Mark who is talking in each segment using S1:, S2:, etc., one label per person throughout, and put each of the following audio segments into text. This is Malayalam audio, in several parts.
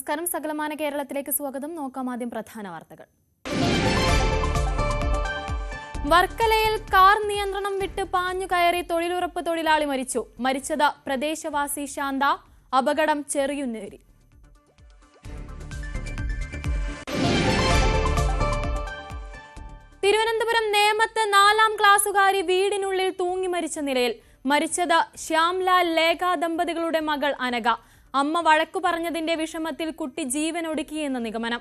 S1: നമസ്കാരം. സകലമാന കേരളത്തിലേക്ക് സ്വാഗതം. നോക്കാം ആദ്യം പ്രധാന വാർത്തകൾ. വർക്കലയിൽ കാർ നിയന്ത്രണം വിട്ട് പാഞ്ഞു കയറി തൊഴിലുറപ്പ് തൊഴിലാളി മരിച്ചു. മരിച്ചത് പ്രദേശവാസി ശാന്ത. അപകടം ചെറിയുന്നേരി. തിരുവനന്തപുരം നേമത്ത് നാലാം ക്ലാസ്സുകാരി വീടിനുള്ളിൽ തൂങ്ങി മരിച്ച നിലയിൽ മരിച്ചത് ശ്യാംലാൽ ലേഖ ദമ്പതികളുടെ മകൾ അനഘ. അമ്മ വഴക്കു പറഞ്ഞതിന്റെ വിഷമത്തിൽ കുട്ടി ജീവൻ ഒടുക്കിയെന്ന നിഗമനം.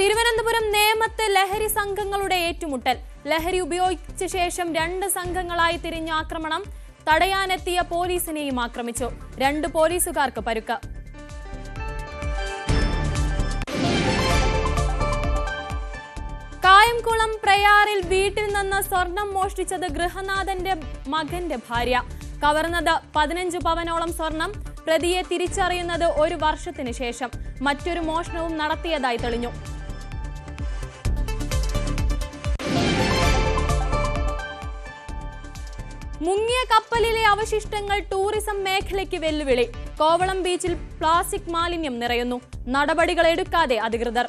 S1: തിരുവനന്തപുരം നേമത്ത് ലഹരി സംഘങ്ങളുടെ ഏറ്റുമുട്ടൽ. ലഹരി ഉപയോഗിച്ച ശേഷം രണ്ട് സംഘങ്ങളായി തിരിഞ്ഞ ആക്രമണം. തടയാനെത്തിയ പോലീസിനെയും ആക്രമിച്ചു. രണ്ട് പോലീസുകാർക്ക് പരുക്ക്. കായംകുളം പ്രയാറിൽ വീട്ടിൽ നിന്ന് സ്വർണം മോഷ്ടിച്ചത് ഗൃഹനാഥന്റെ മകന്റെ ഭാര്യ. കവർന്നത് പതിനഞ്ച് പവനോളം സ്വർണം. പ്രതിയെ തിരിച്ചറിയുന്നത് ഒരു വർഷത്തിന് ശേഷം. മറ്റൊരു മോഷണവും നടത്തിയതായി തെളിഞ്ഞു. മുങ്ങിയ കപ്പലിലെ അവശിഷ്ടങ്ങൾ ടൂറിസം മേഖലയ്ക്ക് വെല്ലുവിളി. കോവളം ബീച്ചിൽ പ്ലാസ്റ്റിക് മാലിന്യം നിറയുന്നു. നടപടികൾ എടുക്കാതെ അധികൃതർ.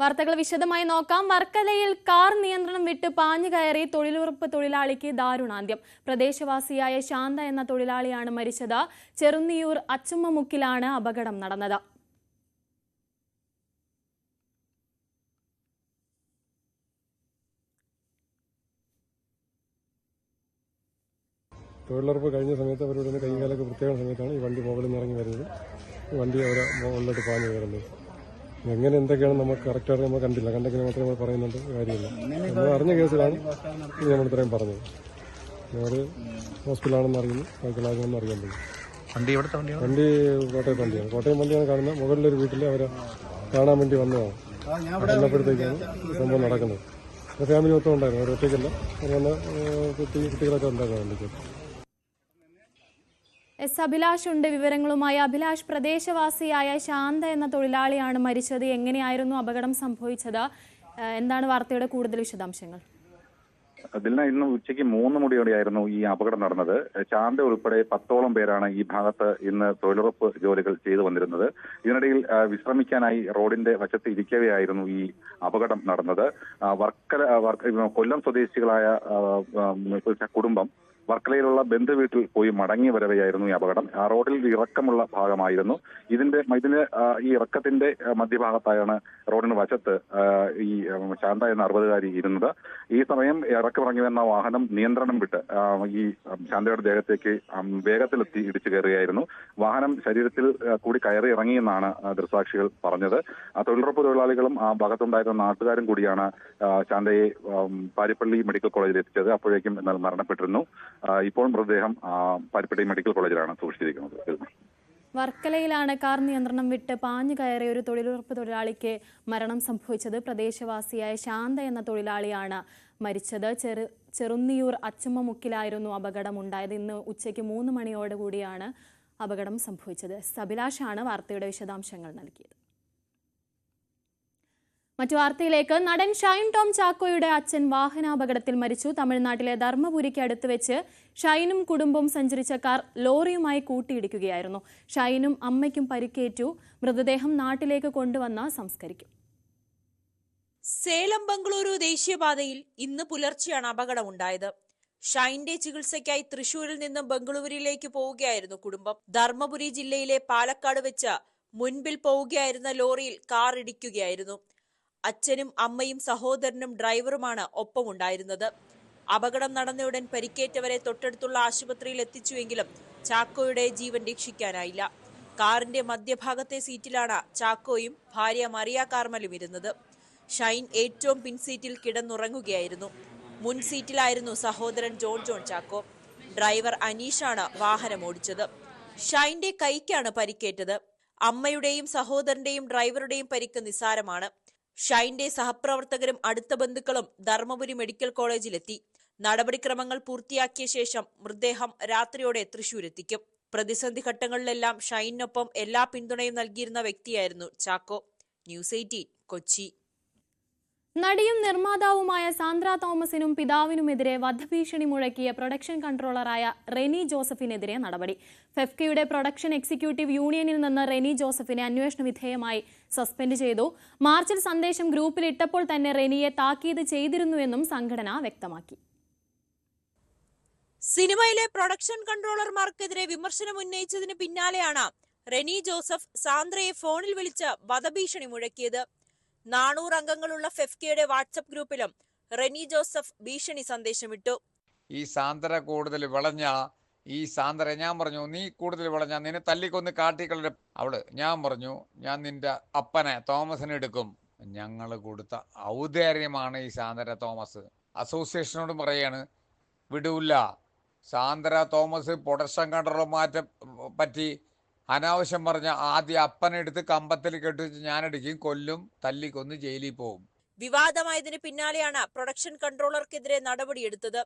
S1: വാർത്തകൾ വിശദമായി നോക്കാം. വർക്കലയിൽ കാർ നിയന്ത്രണം വിട്ട് പാഞ്ഞു കയറി തൊഴിലുറപ്പ് തൊഴിലാളിക്ക് ദാരുണാന്ത്യം. പ്രദേശവാസിയായ ശാന്ത എന്ന തൊഴിലാളിയാണ് മരിച്ചത്. ചെറുന്നിയൂർ അച്ചുമ്മമുക്കിലാണ് അപകടം നടന്നത്.
S2: തൊഴിലുറപ്പ് കഴിഞ്ഞ സമയത്ത് അവരോട് കൈകാലൊക്കെ പ്രത്യേക സമയത്താണ് ഈ വണ്ടി മുകളിൽ നിന്ന് ഇറങ്ങി വരുന്നത്. വണ്ടി അവരെ മുകളിലോട്ട് പാഞ്ഞു കയറുന്നത്. എങ്ങനെ എന്തൊക്കെയാണ് നമുക്ക് കറക്റ്റായിട്ട് നമ്മൾ കണ്ടില്ല. കണ്ടെങ്കിൽ മാത്രമേ നമ്മൾ പറയുന്നുണ്ട്. കാര്യമില്ല. നമ്മൾ അറിഞ്ഞ കേസിലാണ് ഇത് നമ്മൾ ഇത്രയും പറഞ്ഞത്. ഞങ്ങൾ ഹോസ്പിറ്റലാണെന്ന് അറിയുന്നു. സൈക്കിളാകുമെന്ന് അറിയാൻ പറ്റും.
S3: വണ്ടി കോട്ടയം വണ്ടിയാണ്
S2: വണ്ടി കോട്ടയത്ത് വണ്ടിയാണ്. കോട്ടയം വണ്ടിയാണ് കാണുന്നത്. മുകളിലൊരു വീട്ടിൽ അവരെ കാണാൻ വേണ്ടി വന്നതാണ്. വന്നപ്പോഴത്തേക്കാണ് സംഭവം നടക്കുന്നത്. ഫാമിലി മൊത്തം ഉണ്ടായിരുന്നു. അവർ ഒറ്റയ്ക്കല്ല. അവർ വന്ന കുട്ടി കുട്ടികളൊക്കെ ഉണ്ടായിരുന്നു വണ്ടിക്ക്
S1: എസ് അഭിലാഷ് ഉണ്ട് വിവരങ്ങളുമായി അഭിലാഷ് പ്രദേശവാസിയായ ശാന്ത എന്ന തൊഴിലാളിയാണ് മരിച്ചത്. എങ്ങനെയായിരുന്നു അപകടം സംഭവിച്ചത്? എന്താണ് വാർത്തയുടെ കൂടുതൽ വിശദാംശങ്ങൾ?
S4: ദിൽന ഇന്ന് ഉച്ചയ്ക്ക് മൂന്ന് മുടിയോടെയായിരുന്നു ഈ അപകടം നടന്നത്. ചാന്ത ഉൾപ്പെടെ പത്തോളം പേരാണ് ഈ ഭാഗത്ത് ഇന്ന് തൊഴിലുറപ്പ് ജോലികൾ ചെയ്തു വന്നിരുന്നത്. ഇതിനിടയിൽ വിശ്രമിക്കാനായി റോഡിന്റെ വശത്ത് ഇരിക്കവെയായിരുന്നു ഈ അപകടം നടന്നത്. വർക്കല വർക്ക- കൊല്ലം സ്വദേശികളായ കുടുംബം വർക്കലയിലുള്ള ബന്ധു വീട്ടിൽ പോയി മടങ്ങി വരവെയായിരുന്നു ഈ അപകടം. ആ റോഡിൽ ഇറക്കമുള്ള ഭാഗമായിരുന്നു. ഇതിന്റെ ഇതിന് ഈ ഇറക്കത്തിന്റെ മധ്യഭാഗത്തായാണ് റോഡിന് വശത്ത് ഈ ശാന്ത എന്ന അറുപതുകാരി ഇരുന്നത്. ഈ സമയം ഇറക്കമിറങ്ങി വന്ന വാഹനം നിയന്ത്രണം വിട്ട് ഈ ശാന്തയുടെ ദേഹത്തേക്ക് വേഗത്തിലെത്തി ഇടിച്ചു കയറുകയായിരുന്നു. വാഹനം ശരീരത്തിൽ കൂടി കയറി ഇറങ്ങിയെന്നാണ് ദൃസാക്ഷികൾ പറഞ്ഞത്. തൊഴിലുറപ്പ് തൊഴിലാളികളും ആ ഭാഗത്തുണ്ടായിരുന്ന നാട്ടുകാരും കൂടിയാണ് ശാന്തയെ പാരിപ്പള്ളി മെഡിക്കൽ കോളേജിൽ എത്തിച്ചത് അപ്പോഴേക്കും എന്നാൽ മരണപ്പെട്ടിരുന്നു. ഇപ്പോൾ മൃതദേഹം ആ, പാരിപ്പള്ളി മെഡിക്കൽ കോളേജിലാണ് സൂക്ഷിച്ചിരിക്കുന്നത്.
S1: വർക്കലയിലാണ് കാർ നിയന്ത്രണം വിട്ട് പാഞ്ഞു കയറിയ ഒരു തൊഴിലുറപ്പ് തൊഴിലാളിക്ക് മരണം സംഭവിച്ചത്. പ്രദേശവാസിയായ ശാന്ത എന്ന തൊഴിലാളിയാണ് മരിച്ചത്. ചെറു ചെറുന്നിയൂർ അച്ചമ്മമുക്കിലായിരുന്നു അപകടമുണ്ടായത്. ഇന്ന് ഉച്ചയ്ക്ക് മൂന്ന് മണിയോടുകൂടിയാണ് അപകടം സംഭവിച്ചത്. സബിലാഷാണ് വാർത്തയുടെ വിശദാംശങ്ങൾ നൽകിയത്. മറ്റു വാർത്തയിലേക്ക്. നടൻ ഷൈൻ ടോം ചാക്കോയുടെ അച്ഛൻ വാഹനാപകടത്തിൽ മരിച്ചു. തമിഴ്നാട്ടിലെ ധർമ്മപുരിക്ക് അടുത്ത് വെച്ച് ഷൈനും കുടുംബവും സഞ്ചരിച്ച കാർ ലോറിയുമായി കൂട്ടിയിടിക്കുകയായിരുന്നു. ഷൈനും അമ്മയ്ക്കും പരിക്കേറ്റു. മൃതദേഹം നാട്ടിലേക്ക് കൊണ്ടുവന്ന സംസ്കരിക്കും.
S5: സേലം ബംഗളൂരു ദേശീയപാതയിൽ ഇന്ന് പുലർച്ചെയാണ് അപകടമുണ്ടായത്. ഷൈന്റെ ചികിത്സയ്ക്കായി തൃശൂരിൽ നിന്നും ബംഗളൂരുവിലേക്ക് പോവുകയായിരുന്നു കുടുംബം. ധർമ്മപുരി ജില്ലയിലെ പാലക്കാട് വെച്ച് മുൻപിൽ പോവുകയായിരുന്ന ലോറിയിൽ കാർ ഇടിക്കുകയായിരുന്നു അച്ഛനും അമ്മയും സഹോദരനും ഡ്രൈവറുമാണ് ഒപ്പമുണ്ടായിരുന്നത്. അപകടം നടന്നയുടൻ പരിക്കേറ്റവരെ തൊട്ടടുത്തുള്ള ആശുപത്രിയിൽ എത്തിച്ചുവെങ്കിലും ചാക്കോയുടെ ജീവൻ രക്ഷിക്കാനായില്ല. കാറിന്റെ മധ്യഭാഗത്തെ സീറ്റിലാണ് ചാക്കോയും ഭാര്യ മറിയ കാർമലും ഇരുന്നത്. ഷൈൻ ഏറ്റവും പിൻസീറ്റിൽ കിടന്നുറങ്ങുകയായിരുന്നു. മുൻ സീറ്റിലായിരുന്നു സഹോദരൻ ജോൺ ജോൺ ചാക്കോ. ഡ്രൈവർ അനീഷാണ് വാഹനം ഓടിച്ചത്. ഷൈന്റെ കൈക്കാണ് പരിക്കേറ്റത്. അമ്മയുടെയും സഹോദരന്റെയും ഡ്രൈവറുടെയും പരിക്ക് നിസാരമാണ് ഷൈന്റെ സഹപ്രവർത്തകരും അടുത്ത ബന്ധുക്കളും ധർമ്മപുരി മെഡിക്കൽ കോളേജിലെത്തി. നടപടിക്രമങ്ങൾ പൂർത്തിയാക്കിയ ശേഷം മൃതദേഹം രാത്രിയോടെ തൃശൂരെത്തിക്കും. പ്രതിസന്ധി ഘട്ടങ്ങളിലെല്ലാം ഷൈനൊപ്പം എല്ലാ പിന്തുണയും നൽകിയിരുന്ന വ്യക്തിയായിരുന്നു ചാക്കോ. News eighteen Kochi.
S1: നടിയും നിർമ്മാതാവുമായ സാന്ദ്ര തോമസിനും പിതാവിനുമെതിരെ വധഭീഷണി മുഴക്കിയ പ്രൊഡക്ഷൻ കൺട്രോളറായ റെനി ജോസഫിനെതിരെ നടപടി. ഫെഫ്കയുടെ പ്രൊഡക്ഷൻ എക്സിക്യൂട്ടീവ് യൂണിയനിൽ നിന്ന് റെനി ജോസഫിനെ അന്വേഷണ വിധേയമായി സസ്പെൻഡ് ചെയ്തു. മാർച്ചിൽ സന്ദേശം ഗ്രൂപ്പിൽ ഇട്ടപ്പോൾ തന്നെ റെനിയെ താക്കീത് ചെയ്തിരുന്നുവെന്നും സംഘടന വ്യക്തമാക്കി.
S5: സിനിമയിലെ പ്രൊഡക്ഷൻ കൺട്രോളർമാർക്കെതിരെ വിമർശനം ഉന്നയിച്ചതിന് പിന്നാലെയാണ് റെനി ജോസഫ് സാന്ദ്രയെ ഫോണിൽ വിളിച്ച് വധഭീഷണി മുഴക്കിയത്. നാനൂറ് അംഗങ്ങളുള്ള ഫെഫ്കിയുടെ വാട്സപ്പ് ഗ്രൂപ്പിലും റെനി ജോസഫ് ഭീഷണി സന്ദേശമിട്ടു.
S3: ഈ സാന്ദ്ര കൂടുതൽ വിളഞ്ഞ ഈ സാന്ദ്ര ഞാൻ പറഞ്ഞു നീ കൂടുതൽ വിളഞ്ഞ നിന്നെ തല്ലിക്കൊന്ന് കാട്ടിക്കളുടെ അവൾ ഞാൻ പറഞ്ഞു ഞാൻ നിന്റെ അപ്പനെ തോമസിനെ എടുക്കും. ഞങ്ങൾ കൊടുത്ത ഔദാര്യമാണ് ഈ സാന്ദ്ര തോമസ്. അസോസിയേഷനോട് പറയാണ് വിടൂല്ല. സാന്ദ്ര തോമസ് പ്രൊഡക്ഷൻ കണ്ടറോ മാറ്റം പറ്റി അനാവശ്യം പറഞ്ഞ ആദ്യം അപ്പനെടുത്ത് കമ്പത്തിൽ കെട്ടിച്ച് ഞാനടിക്കും കൊല്ലും തല്ലിക്കൊന്ന് ജയിലിൽ പോകും.
S5: വിവാദമായതിന് പിന്നാലെയാണ് പ്രൊഡക്ഷൻ കൺട്രോളർക്കെതിരെ നടപടിയെടുത്തത്.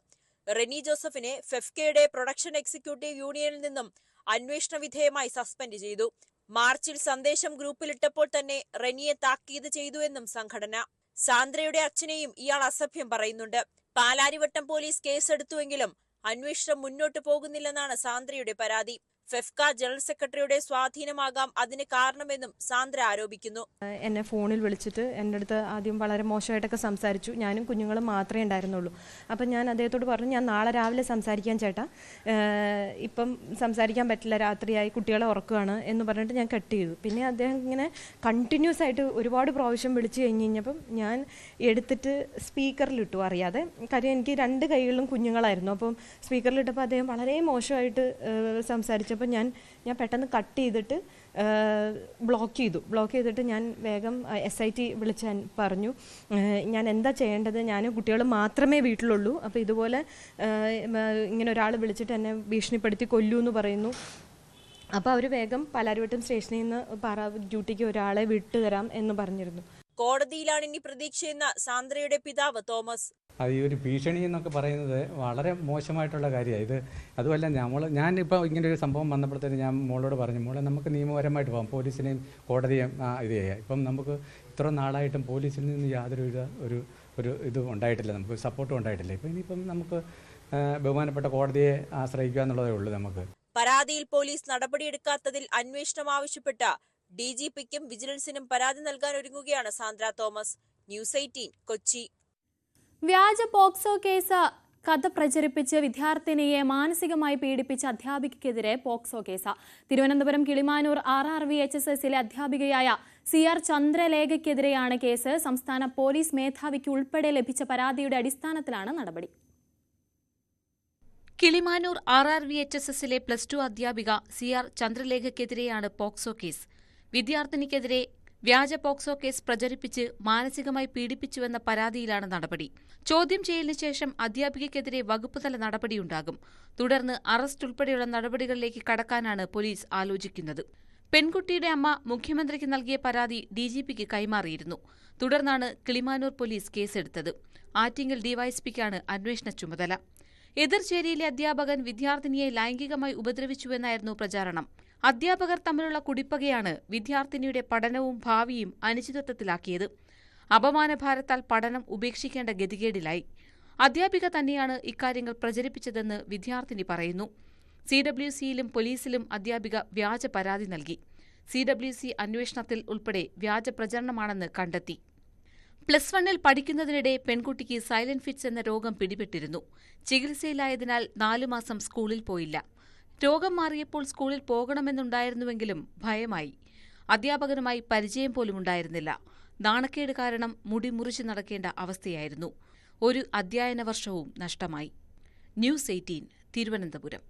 S5: റെനി ജോസഫിനെ ഫെഫ്കയുടെ പ്രൊഡക്ഷൻ എക്സിക്യൂട്ടീവ് യൂണിയനിൽ നിന്നും അന്വേഷണ വിധേയമായി സസ്പെൻഡ് ചെയ്തു. മാർച്ചിൽ സന്ദേശം ഗ്രൂപ്പിലിട്ടപ്പോൾ തന്നെ റെനിയെ താക്കീത് ചെയ്തു എന്നും സംഘടന. സാന്ദ്രയുടെ അച്ഛനെയും ഇയാൾ അസഭ്യം പറയുന്നുണ്ട്. പാലാരിവട്ടം പോലീസ് കേസെടുത്തുവെങ്കിലും അന്വേഷണം മുന്നോട്ടു പോകുന്നില്ലെന്നാണ് സാന്ദ്രയുടെ പരാതി. ഫെഫ്ക ജനറൽ സെക്രട്ടറിയുടെ സ്വാധീനമാകാം അതിന് കാരണമെന്നും സാന്ദ്ര ആരോപിക്കുന്നു.
S6: എന്നെ ഫോണിൽ വിളിച്ചിട്ട് എന്റെ അടുത്ത് ആദ്യം വളരെ മോശമായിട്ടൊക്കെ സംസാരിച്ചു. ഞാനും കുഞ്ഞുങ്ങളും മാത്രമേ ഉണ്ടായിരുന്നുള്ളൂ. അപ്പം ഞാൻ അദ്ദേഹത്തോട് പറഞ്ഞു ഞാൻ നാളെ രാവിലെ സംസാരിക്കാൻ ചേട്ടാ. ഇപ്പം സംസാരിക്കാൻ പറ്റില്ല രാത്രിയായി കുട്ടികളെ ഉറക്കുകയാണ് എന്ന് പറഞ്ഞിട്ട് ഞാൻ കട്ട് ചെയ്തു. പിന്നെ അദ്ദേഹം ഇങ്ങനെ കണ്ടിന്യൂസ് ആയിട്ട് ഒരുപാട് പ്രാവശ്യം വിളിച്ചു കഴിഞ്ഞ് കഴിഞ്ഞപ്പം ഞാൻ എടുത്തിട്ട് സ്പീക്കറിലിട്ടു അറിയാതെ കാര്യം എനിക്ക് രണ്ട് കൈകളിലും കുഞ്ഞുങ്ങളായിരുന്നു. അപ്പം സ്പീക്കറിലിട്ടപ്പോൾ അദ്ദേഹം വളരെ മോശമായിട്ട് ഏഹ് സംസാരിച്ചപ്പോൾ ഞാൻ ഞാൻ പെട്ടെന്ന് കട്ട് ചെയ്തിട്ട് ബ്ലോക്ക് ചെയ്തു. ബ്ലോക്ക് ചെയ്തിട്ട് ഞാൻ വേഗം എസ് ഐ ടി വിളിച്ച് പറഞ്ഞു ഞാൻ എന്താ ചെയ്യേണ്ടത്? ഞാൻ കുട്ടികൾ മാത്രമേ വീട്ടിലുള്ളൂ. അപ്പോൾ ഇതുപോലെ ഇങ്ങനെ ഒരാൾ വിളിച്ചിട്ട് എന്നെ ഭീഷണിപ്പെടുത്തി കൊല്ലൂ എന്ന് പറയുന്നു. അപ്പോൾ അവർ വേഗം പാലാരിവട്ടം സ്റ്റേഷനിൽ നിന്ന് പറ ഡ്യൂട്ടിക്ക് ഒരാളെ വിട്ടുതരാം എന്ന് പറഞ്ഞിരുന്നു.
S5: കോടതിയിലാണ് ഇനി പ്രതീക്ഷയെന്ന സാന്ദ്രയുടെ പിതാവ് തോമസ്.
S7: അത് ഈ ഒരു ഭീഷണി എന്നൊക്കെ പറയുന്നത് വളരെ മോശമായിട്ടുള്ള കാര്യമാണ്. ഇത് അതുമല്ല നമ്മൾ ഞാനിപ്പോൾ ഇങ്ങനെ ഒരു സംഭവം വന്നപ്പോഴത്തേന് ഞാൻ മോളോട് പറഞ്ഞു മോളെ നമുക്ക് നിയമപരമായിട്ട് പോകാം. പോലീസിനെയും കോടതിയും ഇത് ചെയ്യാം. ഇപ്പം നമുക്ക് ഇത്ര നാളായിട്ടും പോലീസിൽ നിന്ന് യാതൊരു ഒരു ഒരു ഇതും ഉണ്ടായിട്ടില്ല. നമുക്ക് സപ്പോർട്ടും ഉണ്ടായിട്ടില്ല. ഇപ്പം ഇനിയിപ്പം നമുക്ക് ബഹുമാനപ്പെട്ട കോടതിയെ ആശ്രയിക്കുക എന്നുള്ളതേ ഉള്ളൂ നമുക്ക്.
S5: പരാതിയിൽ പോലീസ് നടപടിയെടുക്കാത്തതിൽ അന്വേഷണം ആവശ്യപ്പെട്ട ഡി ജി പിക്കും വിജിലൻസിനും പരാതി നൽകാൻ ഒരുങ്ങുകയാണ് Sandra Thomas. News eighteen Kochi.
S1: വ്യാജ പോക്സോ കേസ് കഥ പ്രചരിപ്പിച്ച് വിദ്യാർത്ഥിനിയെ മാനസികമായി പീഡിപ്പിച്ച അധ്യാപികയ്ക്കെതിരെ POCSO case. Thiruvananthapuram Kilimanoor R R V H S എസിലെ അധ്യാപികയായ സി ആർ ചന്ദ്രലേഖയ്ക്കെതിരെയാണ് കേസ്. സംസ്ഥാന പോലീസ് മേധാവിക്ക് ഉൾപ്പെടെ ലഭിച്ച പരാതിയുടെ അടിസ്ഥാനത്തിലാണ് നടപടി.
S8: Kilimanoor R R V H S എസിലെ പ്ലസ് ടു അധ്യാപിക സി ആർ ചന്ദ്രലേഖയ്ക്കെതിരെയാണ് പോക്സോ കേസ്. വിദ്യാർത്ഥിനിക്കെതിരെ വ്യാജ പോക്സോ കേസ് പ്രചരിപ്പിച്ച് മാനസികമായി പീഡിപ്പിച്ചുവെന്ന പരാതിയിലാണ് നടപടി. ചോദ്യം ചെയ്യലിന് ശേഷം അധ്യാപികയ്ക്കെതിരെ വകുപ്പുതല നടപടിയുണ്ടാകും. തുടർന്ന് അറസ്റ്റ് ഉൾപ്പെടെയുള്ള നടപടികളിലേക്ക് കടക്കാനാണ് പോലീസ് ആലോചിക്കുന്നത്. പെൺകുട്ടിയുടെ അമ്മ മുഖ്യമന്ത്രിക്ക് നൽകിയ പരാതി ഡിജിപിക്ക് കൈമാറിയിരുന്നു. തുടർന്നാണ് കിളിമാനൂർ പോലീസ് കേസെടുത്തത്. ആറ്റിങ്ങൽ ഡിവൈഎസ്പിക്കാണ് അന്വേഷണ ചുമതല. എതിർചേരിയിലെ അധ്യാപകൻ വിദ്യാർത്ഥിനിയെ ലൈംഗികമായി ഉപദ്രവിച്ചുവെന്നായിരുന്നു പ്രചാരണം. അധ്യാപകർ തമ്മിലുള്ള കുടിപ്പകയാണ് വിദ്യാർത്ഥിനിയുടെ പഠനവും ഭാവിയും അനിശ്ചിതത്വത്തിലാക്കിയത്. അപമാനഭാരത്താൽ പഠനം ഉപേക്ഷിക്കേണ്ട ഗതികേടിലായി. അധ്യാപിക തന്നെയാണ് ഇക്കാര്യങ്ങൾ പ്രചരിപ്പിച്ചതെന്ന് വിദ്യാർത്ഥിനി പറയുന്നു. സി ഡബ്ല്യു സിയിലും പോലീസിലും അധ്യാപിക വ്യാജ പരാതി നൽകി. സി ഡബ്ല്യു സി അന്വേഷണത്തിൽ ഉൾപ്പെടെ വ്യാജ പ്രചരണമാണെന്ന് കണ്ടെത്തി. പ്ലസ് വണ്ണിൽ പഠിക്കുന്നതിനിടെ പെൺകുട്ടിക്ക് സൈലന്റ് ഫിറ്റ്സ് എന്ന രോഗം പിടിപെട്ടിരുന്നു. ചികിത്സയിലായതിനാൽ നാലു മാസം സ്കൂളിൽ പോയില്ല. രോഗം മാറിയപ്പോൾ സ്കൂളിൽ പോകണമെന്നുണ്ടായിരുന്നുവെങ്കിലും ഭയമായി. അധ്യാപകനുമായി പരിചയം പോലും ഉണ്ടായിരുന്നില്ല. നാണക്കേട് കാരണം മുടി മുറിച്ചു നടക്കേണ്ട അവസ്ഥയായിരുന്നു. ഒരു അധ്യയന വർഷവും നഷ്ടമായി. News eighteen Thiruvananthapuram.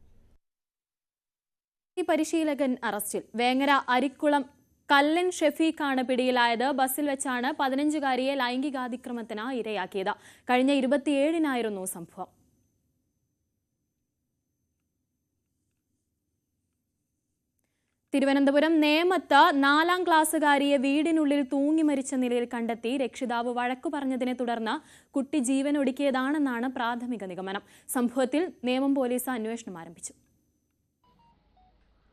S1: പരിശീലകൻ അറസ്റ്റിൽ. വേങ്ങര അരിക്കുളം കല്ലൻ ഷെഫീഖാണ് പിടിയിലായത്. ബസ്സിൽ വെച്ചാണ് പതിനഞ്ചുകാരിയെ ലൈംഗികാതിക്രമത്തിന് ഇരയാക്കിയത്. കഴിഞ്ഞ ഇരുപത്തിയേഴിനായിരുന്നു സംഭവം. തിരുവനന്തപുരം നേമത്ത് നാലാം ക്ലാസ്സുകാരിയെ വീടിനുള്ളിൽ തൂങ്ങി മരിച്ച നിലയിൽ കണ്ടെത്തി രക്ഷിതാവ് വഴക്കു പറഞ്ഞതിനെ തുടർന്ന് കുട്ടി ജീവൻ ഒടുക്കിയതാണെന്നാണ് പ്രാഥമിക നിഗമനം. സംഭവത്തിൽ നേമം പോലീസ് അന്വേഷണം ആരംഭിച്ചു.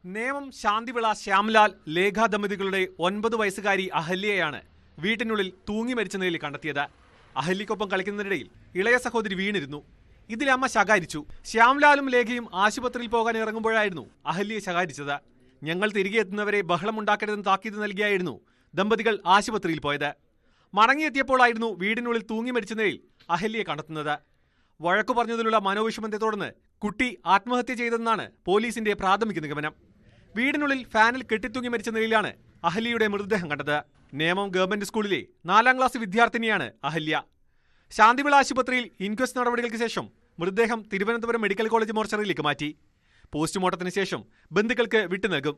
S9: നേമം ശാന്തിവിള ശ്യാംലാൽ ലേഖ ദമ്പതികളുടെ ഒൻപത് വയസ്സുകാരി അഹല്യയാണ് വീട്ടിനുള്ളിൽ തൂങ്ങി മരിച്ച നിലയിൽ കണ്ടെത്തിയത്. അഹല്യക്കൊപ്പം കളിക്കുന്നതിനിടയിൽ ഇളയ സഹോദരി വീണിരുന്നു. ഇതിൽ അമ്മ ശകാരിച്ചു. ശ്യാംലാലും ലേഖയും ആശുപത്രിയിൽ പോകാൻ ഇറങ്ങുമ്പോഴായിരുന്നു അഹല്യയെ ശകാരിച്ചത്. ഞങ്ങൾ തിരികെ എത്തുന്നവരെ ബഹളമുണ്ടാക്കരുതെന്ന് താക്കീത് നൽകിയായിരുന്നു ദമ്പതികൾ ആശുപത്രിയിൽ പോയത്. മടങ്ങിയെത്തിയപ്പോഴായിരുന്നു വീടിനുള്ളിൽ തൂങ്ങി മരിച്ച നിലയിൽ അഹല്യയെ കണ്ടെത്തുന്നത്. വഴക്കു പറഞ്ഞതിലുള്ള മനോവിഷമത്തെ തുടർന്ന് കുട്ടി ആത്മഹത്യ ചെയ്തെന്നാണ് പോലീസിന്റെ പ്രാഥമിക നിഗമനം. വീടിനുള്ളിൽ ഫാനിൽ കെട്ടിത്തൂങ്ങി മരിച്ച നിലയിലാണ് അഹല്യയുടെ മൃതദേഹം കണ്ടത്. നേമം ഗവൺമെന്റ് സ്കൂളിലെ നാലാം ക്ലാസ് വിദ്യാർത്ഥിനിയാണ് അഹല്യ. ശാന്തിവിള ആശുപത്രിയിൽ ഇൻക്വസ്റ്റ് നടപടികൾക്ക് ശേഷം മൃതദേഹം തിരുവനന്തപുരം മെഡിക്കൽ കോളേജ് മോർച്ചറിയിലേക്ക് മാറ്റി. പോസ്റ്റ്മോർട്ടത്തിന് ശേഷം ബന്ധുക്കൾക്ക് വിട്ടു നൽകും.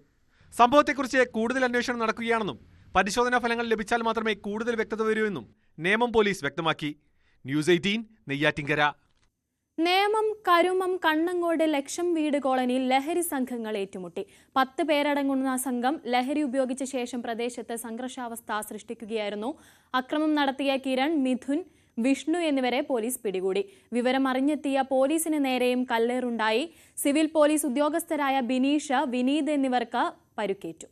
S9: സംഭവത്തെക്കുറിച്ച് കൂടുതൽ അന്വേഷണം നടക്കുകയാണെന്നും പരിശോധനാ ഫലങ്ങൾ ലഭിച്ചാൽ മാത്രമേ കൂടുതൽ വ്യക്തത വരൂ എന്നും നേമം പോലീസ് വ്യക്തമാക്കി. ന്യൂസ് എയ്റ്റീൻ നെയ്യാറ്റിങ്കര
S1: നേമം കരുമം കണ്ണങ്കോട് ലക്ഷം വീട് കോളനിയിൽ ലഹരി സംഘങ്ങൾ ഏറ്റുമുട്ടി. പത്ത് പേരടങ്ങുന്ന സംഘം ലഹരി ഉപയോഗിച്ച ശേഷം പ്രദേശത്ത് സംഘർഷാവസ്ഥ സൃഷ്ടിക്കുകയായിരുന്നു. അക്രമം നടത്തിയ കിരൺ മിഥുൻ വിഷ്ണു എന്നിവരെ പോലീസ് പിടികൂടി. വിവരമറിഞ്ഞെത്തിയ പോലീസിന് നേരെയും കല്ലേറുണ്ടായി. സിവിൽ പോലീസ് ഉദ്യോഗസ്ഥരായ ബിനീഷ വിനീത് എന്നിവർക്ക് പരുക്കേറ്റു.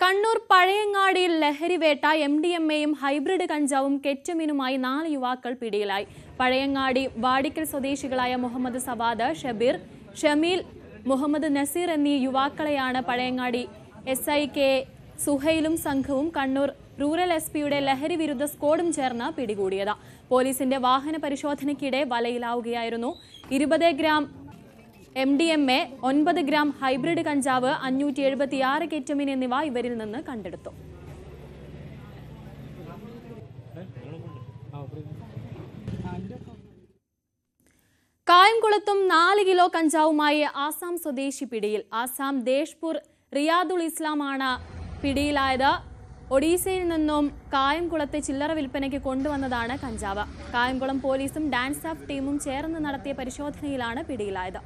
S1: കണ്ണൂർ പഴയങ്ങാടിയിൽ ലഹരിവേട്ട എം ഡി എം എയും ഹൈബ്രിഡ് കഞ്ചാവും കെറ്റമിനുമായി നാല് യുവാക്കൾ പിടിയിലായി. പഴയങ്ങാടി വാടിക്കൽ സ്വദേശികളായ മുഹമ്മദ് സവാദ് ഷബീർ ഷമീൽ മുഹമ്മദ് നസീർ എന്നീ യുവാക്കളെയാണ് പഴയങ്ങാടി എസ് ഐ കെ സുഹൈലും സംഘവും കണ്ണൂർ റൂറൽ എസ് പിയുടെ ലഹരി വിരുദ്ധ സ്ക്വാഡും ചേർന്ന് പിടികൂടിയത്. പോലീസിന്റെ വാഹന പരിശോധനയ്ക്കിടെ വലയിലാവുകയായിരുന്നു. ഇരുപത് gram M D M A ഒൻപത് ഗ്രാം ഹൈബ്രിഡ് കഞ്ചാവ് അഞ്ഞൂറ്റി എഴുപത്തിയാറ് കെറ്റമിൻ എന്നിവ ഇവരിൽ നിന്ന് കണ്ടെടുത്തു. കായംകുളത്തും നാല് കിലോ കഞ്ചാവുമായി ആസാം സ്വദേശി പിടിയിൽ. ആസാം ദേഷ്പൂർ റിയാദുൾ ഇസ്ലാമാണ് പിടിയിലായത്. ഒഡീസയിൽ നിന്നും കായംകുളത്തെ ചില്ലറ വിൽപ്പനയ്ക്ക് കൊണ്ടുവന്നതാണ് കഞ്ചാവ്. കായംകുളം പോലീസും ഡാൻസ് ഓഫ് ടീമും ചേർന്ന് നടത്തിയ പരിശോധനയിലാണ് പിടിയിലായത്.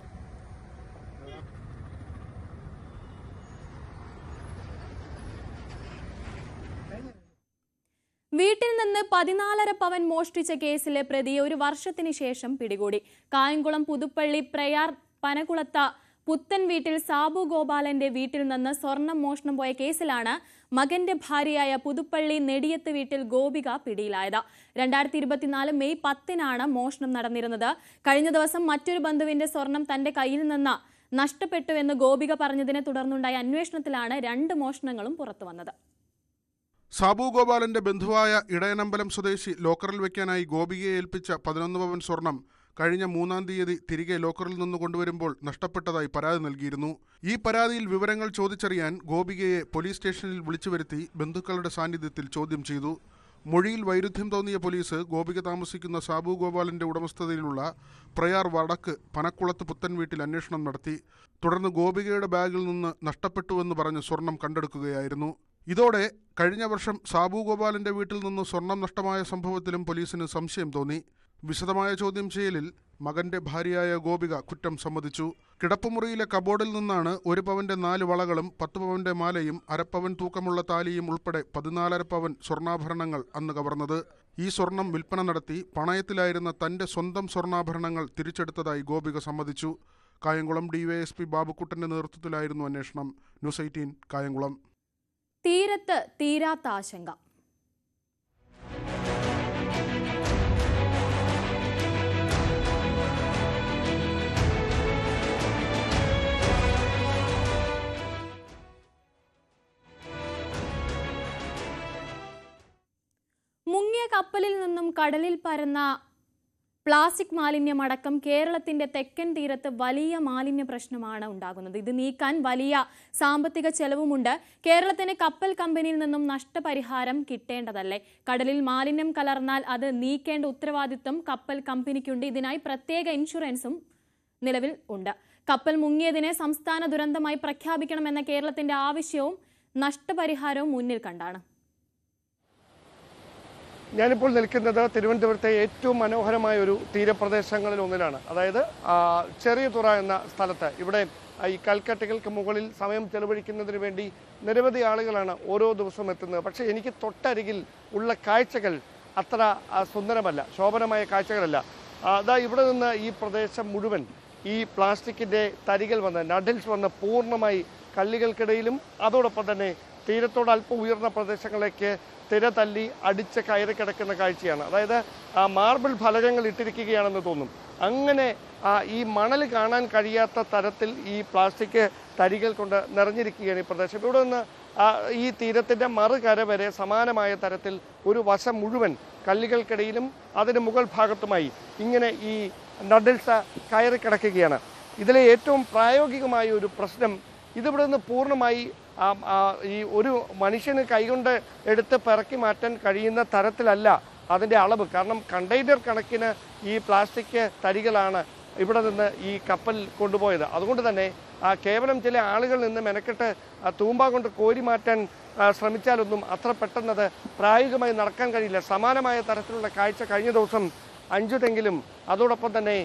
S1: വീട്ടിൽ നിന്ന് പതിനാലര പവൻ മോഷ്ടിച്ച കേസിലെ പ്രതിയെ ഒരു വർഷത്തിന് ശേഷം പിടികൂടി. കായംകുളം പുതുപ്പള്ളി പ്രയാർ പനകുളത്ത പുത്തൻ വീട്ടിൽ സാബു ഗോപാലന്റെ വീട്ടിൽ നിന്ന് സ്വർണം മോഷണം പോയ കേസിലാണ് മകന്റെ ഭാര്യയായ പുതുപ്പള്ളി നെടിയത്ത് വീട്ടിൽ ഗോപിക പിടിയിലായത്. രണ്ടായിരത്തി ഇരുപത്തിനാല് മെയ് പത്തിനാണ് മോഷണം നടന്നിരുന്നത്. കഴിഞ്ഞ ദിവസം മറ്റൊരു ബന്ധുവിന്റെ സ്വർണം തന്റെ കയ്യിൽ നിന്ന് നഷ്ടപ്പെട്ടുവെന്ന് ഗോപിക പറഞ്ഞതിനെ തുടർന്നുണ്ടായ അന്വേഷണത്തിലാണ് രണ്ട് മോഷണങ്ങളും പുറത്തുവന്നത്
S10: സാബു ഗോപാലന്റെ ബന്ധുവായ ഇടയനമ്പലം സ്വദേശി ലോക്കറിൽ വെക്കാനായി ഗോപികയെ ഏൽപ്പിച്ച പതിനൊന്ന് പവൻ സ്വർണം കഴിഞ്ഞ മൂന്നാം തീയതി തിരികെ ലോക്കറിൽ നിന്ന് കൊണ്ടുവരുമ്പോൾ നഷ്ടപ്പെട്ടതായി പരാതി നൽകിയിരുന്നു. ഈ പരാതിയിൽ വിവരങ്ങൾ ചോദിച്ചറിയാൻ ഗോപികയെ പോലീസ് സ്റ്റേഷനിൽ വിളിച്ചു വരുത്തി ബന്ധുക്കളുടെ സാന്നിധ്യത്തിൽ ചോദ്യം ചെയ്തു. മൊഴിയിൽ വൈരുദ്ധ്യം തോന്നിയ പോലീസ് ഗോപിക താമസിക്കുന്ന സാബു ഗോപാലിന്റെ ഉടമസ്ഥതയിലുള്ള പ്രയാർ വടക്ക് പനക്കുളത്ത് പുത്തൻ വീട്ടിൽ അന്വേഷണം നടത്തി. തുടർന്ന് ഗോപികയുടെ ബാഗിൽ നിന്ന് നഷ്ടപ്പെട്ടുവെന്ന് പറഞ്ഞ് സ്വർണം കണ്ടെടുക്കുകയായിരുന്നു. ഇതോടെ കഴിഞ്ഞ വർഷം സാബു ഗോപാലിന്റെ വീട്ടിൽ നിന്ന് സ്വർണം നഷ്ടമായ സംഭവത്തിലും പോലീസിന് സംശയം തോന്നി. വിശദമായ ചോദ്യം ചെയ്യലിൽ മകന്റെ ഭാര്യയായ ഗോപിക കുറ്റം സമ്മതിച്ചു. കിടപ്പുമുറിയിലെ കബോർഡിൽ നിന്നാണ് ഒരു പവന്റെ നാല് വളകളും പത്ത് പവന്റെ മാലയും അരപ്പവൻ തൂക്കമുള്ള താലിയും ഉൾപ്പെടെ പതിനാലര പവൻ സ്വർണാഭരണങ്ങൾ അന്ന് കവർന്നത്. ഈ സ്വർണം വിൽപ്പന നടത്തി പണയത്തിലായിരുന്ന തന്റെ സ്വന്തം സ്വർണാഭരണങ്ങൾ തിരിച്ചെടുത്തതായി ഗോപിക സമ്മതിച്ചു. കായംകുളം ഡിവൈഎസ്പി ബാബുക്കുട്ടന്റെ നേതൃത്വത്തിലായിരുന്നു അന്വേഷണം. News eighteen Kayamkulam.
S1: തീരത്ത് തീരാത്ത ആശങ്ക. കപ്പലിൽ നിന്നും കടലിൽ പരന്ന പ്ലാസ്റ്റിക് മാലിന്യമടക്കം കേരളത്തിന്റെ തെക്കൻ തീരത്ത് വലിയ മാലിന്യ പ്രശ്നമാണ് ഉണ്ടാകുന്നത്. ഇത് നീക്കാൻ വലിയ സാമ്പത്തിക ചെലവുമുണ്ട്. കേരളത്തിന് കപ്പൽ കമ്പനിയിൽ നിന്നും നഷ്ടപരിഹാരം കിട്ടേണ്ടതല്ലേ? കടലിൽ മാലിന്യം കലർന്നാൽ അത് നീക്കേണ്ട ഉത്തരവാദിത്വം കപ്പൽ കമ്പനിക്കുണ്ട്. ഇതിനായി പ്രത്യേക ഇൻഷുറൻസും നിലവിൽ ഉണ്ട്. കപ്പൽ മുങ്ങിയതിനെ സംസ്ഥാന ദുരന്തമായി പ്രഖ്യാപിക്കണമെന്ന കേരളത്തിന്റെ ആവശ്യവും നഷ്ടപരിഹാരവും മുന്നിൽ കണ്ടാണ്.
S11: ഞാനിപ്പോൾ നിൽക്കുന്നത് തിരുവനന്തപുരത്തെ ഏറ്റവും മനോഹരമായ ഒരു തീരപ്രദേശങ്ങളിൽ ഒന്നിലാണ്. അതായത് ചെറിയ തുറ എന്ന സ്ഥലത്ത്. ഇവിടെ ഈ കൽക്കട്ടകൾക്ക് മുകളിൽ സമയം ചെലവഴിക്കുന്നതിന് വേണ്ടി നിരവധി ആളുകളാണ് ഓരോ ദിവസവും എത്തുന്നത്. പക്ഷേ എനിക്ക് തൊട്ടരികിൽ ഉള്ള കാഴ്ചകൾ അത്ര സുന്ദരമല്ല ശോഭനമായ കാഴ്ചകളല്ല. അതാ ഇവിടെ നിന്ന് ഈ പ്രദേശം മുഴുവൻ ഈ പ്ലാസ്റ്റിക്കിന്റെ തരികൾ വന്ന് നഡിൽസ് വന്ന് പൂർണമായി കല്ലുകൾക്കിടയിലും അതോടൊപ്പം തന്നെ തീരത്തോട് അല്പം ഉയർന്ന പ്രദേശങ്ങളിലേക്ക് തിര തല്ലി അടിച്ച് കയറി കിടക്കുന്ന കാഴ്ചയാണ്. അതായത് ആ മാർബിൾ ഫലകങ്ങൾ ഇട്ടിരിക്കുകയാണെന്ന് തോന്നും. അങ്ങനെ ഈ മണൽ കാണാൻ കഴിയാത്ത തരത്തിൽ ഈ പ്ലാസ്റ്റിക് തരികൾ കൊണ്ട് നിറഞ്ഞിരിക്കുകയാണ് ഈ പ്രദേശം. ഇവിടെ നിന്ന് ഈ തീരത്തിന്റെ മറുകര വരെ സമാനമായ തരത്തിൽ ഒരു വശം മുഴുവൻ കല്ലുകൾക്കിടയിലും അതിന് മുകൾ ഭാഗത്തുമായി ഇങ്ങനെ ഈ നഡിൽസ കയറി കിടക്കുകയാണ്. ഇതിലെ ഏറ്റവും പ്രായോഗികമായ ഒരു പ്രശ്നം ഇതിവിടെ നിന്ന് പൂർണമായി ഈ ഒരു മനുഷ്യന് കൈകൊണ്ട് എടുത്ത് പിറക്കി മാറ്റാൻ കഴിയുന്ന തരത്തിലല്ല അതിന്റെ അളവ്. കാരണം കണ്ടെയ്നർ കണക്കിന് ഈ പ്ലാസ്റ്റിക് തരികളാണ് ഇവിടെ നിന്ന് ഈ കപ്പൽ കൊണ്ടുപോയത്. അതുകൊണ്ട് തന്നെ കേവലം ചില ആളുകളിൽ നിന്ന് മെനക്കെട്ട് തൂമ്പ കൊണ്ട് കോരി മാറ്റാൻ ശ്രമിച്ചാലൊന്നും അത്ര പെട്ടെന്നത് പ്രായോഗികമായി നടക്കാൻ കഴിയില്ല. സമാനമായ തരത്തിലുള്ള കാഴ്ച കഴിഞ്ഞ ദിവസം അഞ്ചുതെങ്കിലും അതോടൊപ്പം തന്നെ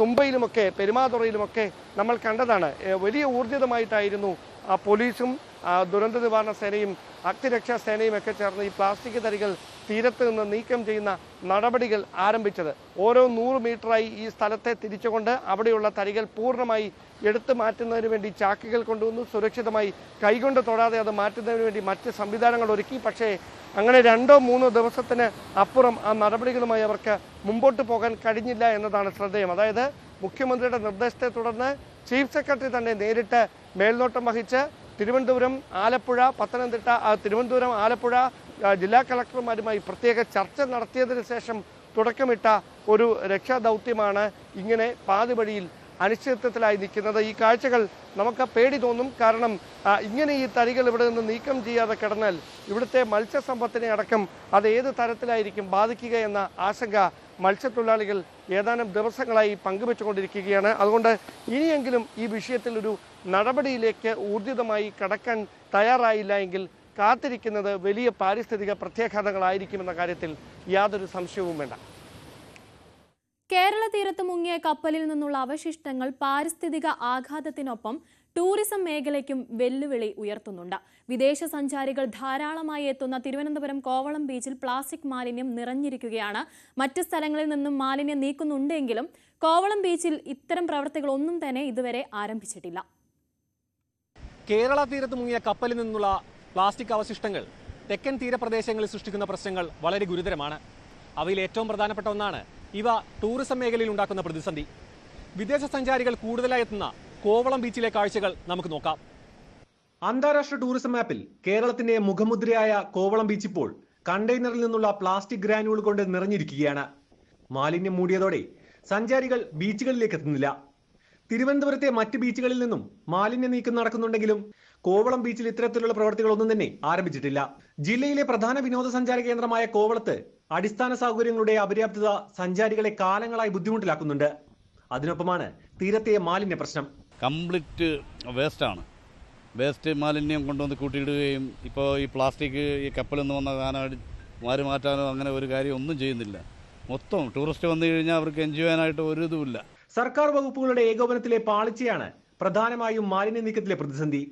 S11: തുമ്പയിലുമൊക്കെ പെരുമാതുറയിലുമൊക്കെ നമ്മൾ കണ്ടതാണ്. വലിയ ഊർജിതമായിട്ടായിരുന്നു പോലീസും ദുരന്ത നിവാരണ സേനയും അഗ്നിരക്ഷാ സേനയും ഒക്കെ ചേർന്ന് ഈ പ്ലാസ്റ്റിക് തരികൾ തീരത്ത് നിന്ന് നീക്കം ചെയ്യുന്ന നടപടികൾ ആരംഭിച്ചത്. ഓരോ നൂറ് മീറ്ററായി ഈ സ്ഥലത്തെ തിരിച്ചുകൊണ്ട് അവിടെയുള്ള തരികൾ പൂർണമായി എടുത്തു മാറ്റുന്നതിന് വേണ്ടി ചാക്കുകൾ കൊണ്ടുവന്നു. സുരക്ഷിതമായി കൈകൊണ്ട് തൊടാതെ അത് മാറ്റുന്നതിന് വേണ്ടി മറ്റ് സംവിധാനങ്ങൾ ഒരുക്കി. പക്ഷേ അങ്ങനെ രണ്ടോ മൂന്നോ ദിവസത്തിന് അപ്പുറം ആ നടപടികളുമായി അവർക്ക് മുമ്പോട്ട് പോകാൻ കഴിഞ്ഞില്ല എന്നതാണ് ശ്രദ്ധേയം. അതായത് മുഖ്യമന്ത്രിയുടെ നിർദ്ദേശത്തെ തുടർന്ന് ചീഫ് സെക്രട്ടറി തന്നെ നേരിട്ട് മേൽനോട്ടം വഹിച്ച് തിരുവനന്തപുരം ആലപ്പുഴ പത്തനംതിട്ട തിരുവനന്തപുരം ആലപ്പുഴ ജില്ലാ കളക്ടർമാരുമായി പ്രത്യേക ചർച്ച നടത്തിയതിനു ശേഷം തുടക്കമിട്ട ഒരു രക്ഷാദൗത്യമാണ് ഇങ്ങനെ പാതിവഴിയിൽ അനിശ്ചിതത്വത്തിലായി നിൽക്കുന്നത്. ഈ കാഴ്ചകൾ നമുക്ക് പേടി തോന്നും. കാരണം ഇങ്ങനെ ഈ തരികൾ ഇവിടെ നിന്ന് നീക്കം ചെയ്യാതെ കിടന്നാൽ ഇവിടുത്തെ മത്സ്യസമ്പത്തിനെ അടക്കം അത് ഏത് തരത്തിലായിരിക്കും ബാധിക്കുക എന്ന ആശങ്ക മത്സ്യത്തൊഴിലാളികൾ ഏതാനും ദിവസങ്ങളായി പങ്കുവെച്ചുകൊണ്ടിരിക്കുകയാണ്. അതുകൊണ്ട് ഇനിയെങ്കിലും ഈ വിഷയത്തിൽ ഒരു നടപടിയിലേക്ക് ഊർജിതമായി കടക്കാൻ തയ്യാറായില്ല എങ്കിൽ കാത്തിരിക്കുന്നത് വലിയ പാരിസ്ഥിതിക പ്രത്യാഘാതങ്ങളായിരിക്കുമെന്ന കാര്യത്തിൽ യാതൊരു സംശയവും വേണ്ട.
S1: കേരള തീരത്ത് മുങ്ങിയ കപ്പലിൽ നിന്നുള്ള അവശിഷ്ടങ്ങൾ പാരിസ്ഥിതിക ആഘാതത്തിനൊപ്പം ടൂറിസം മേഖലയ്ക്കും വെല്ലുവിളി ഉയർത്തുന്നുണ്ട്. വിദേശ സഞ്ചാരികൾ ധാരാളമായി എത്തുന്ന തിരുവനന്തപുരം കോവളം ബീച്ചിൽ പ്ലാസ്റ്റിക് മാലിന്യം നിറഞ്ഞിരിക്കുകയാണ്. മറ്റ് സ്ഥലങ്ങളിൽ നിന്നും മാലിന്യം നീക്കുന്നുണ്ടെങ്കിലും കോവളം ബീച്ചിൽ ഇത്തരം പ്രവർത്തികളൊന്നും തന്നെ ഇതുവരെ ആരംഭിച്ചിട്ടില്ല.
S9: കേരള തീരത്ത് മുങ്ങിയ കപ്പലിൽ നിന്നുള്ള പ്ലാസ്റ്റിക് അവശിഷ്ടങ്ങൾ തെക്കൻ തീരപ്രദേശങ്ങളിൽ സൃഷ്ടിക്കുന്ന പ്രശ്നങ്ങൾ വളരെ ഗുരുതരമാണ്. അവയിൽ ഏറ്റവും പ്രധാനപ്പെട്ട ഒന്നാണ് ഇവ ടൂറിസം മേഖലയിൽ ഉണ്ടാക്കുന്ന പ്രതിസന്ധി. വിദേശ സഞ്ചാരികൾ കൂടുതലായി എത്തുന്ന കോവളം ബീച്ചിലെ കാഴ്ചകൾ നമുക്ക് നോക്കാം. അന്താരാഷ്ട്ര ടൂറിസം മാപ്പിൽ കേരളത്തിന്റെ മുഖമുദ്രയായ കോവളം ബീച്ച് ഇപ്പോൾ കണ്ടെയ്നറിൽ നിന്നുള്ള പ്ലാസ്റ്റിക് ഗ്രാനുകൾ കൊണ്ട് നിറഞ്ഞിരിക്കുകയാണ്. മാലിന്യം മൂടിയതോടെ സഞ്ചാരികൾ ബീച്ചുകളിലേക്ക് എത്തുന്നില്ല. തിരുവനന്തപുരത്തെ മറ്റ് ബീച്ചുകളിൽ നിന്നും മാലിന്യ നീക്കം നടക്കുന്നുണ്ടെങ്കിലും കോവളം ബീച്ചിൽ ഇത്തരത്തിലുള്ള പ്രവർത്തികളൊന്നും തന്നെ ആരംഭിച്ചിട്ടില്ല. ജില്ലയിലെ പ്രധാന വിനോദസഞ്ചാര കേന്ദ്രമായ കോവളത്ത് അടിസ്ഥാന സൗകര്യങ്ങളുടെ അപര്യാപ്തത സഞ്ചാരികളെ കാലങ്ങളായി ബുദ്ധിമുട്ടിലാക്കുന്നുണ്ട്. അതിനൊപ്പമാണ് തീരത്തെ മാലിന്യ പ്രശ്നം.
S12: കംപ്ലീറ്റ് വേസ്റ്റാണ്. വേസ്റ്റ് മാലിന്യം കൊണ്ടുവന്ന് കൂട്ടിയിടുകയും ഇപ്പോൾ ഈ പ്ലാസ്റ്റിക് ഈ കപ്പലിൽ നിന്ന് വന്ന സാധനം മാറി മാറ്റാനോ അങ്ങനെ ഒരു കാര്യം ഒന്നും ചെയ്യുന്നില്ല. മൊത്തം ടൂറിസ്റ്റ് വന്നു കഴിഞ്ഞാൽ അവർക്ക് എൻജോയ് ചെയ്യാനായിട്ട് ഒരു ഇതുമില്ല
S9: സർക്കാർ വകുപ്പുകളുടെ ഏകോപനത്തിലെ പാളിച്ചയാണ് പ്രധാനമായും മാലിന്യ നീക്കത്തിലെ പ്രതിസന്ധി.